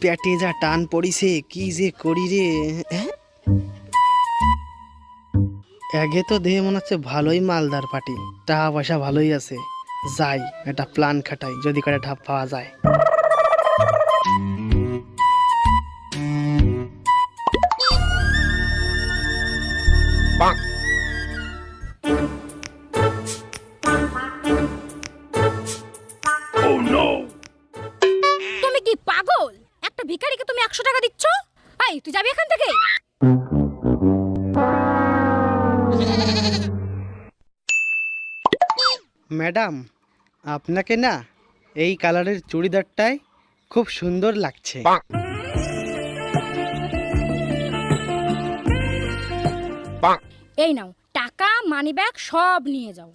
পেটে যা টান পড়িছে, কি যে করি রে? হ্যাঁ? আগে তো দেহে মনে হচ্ছে ভালোই মালদার পাটি টাকা পয়সা ভালোই আছে। যাই, একটা প্ল্যান খাটাই, যদি করে ঠাপ পাওয়া যায়। একশো টাকা দিচ্ছ? এই তুই যাবি এখান থেকে? ম্যাডাম আপনাকে না এই কালারের চুড়িদারটাই খুব সুন্দর লাগছে। এই নাও টাকা মানি ব্যাগ সব নিয়ে যাও।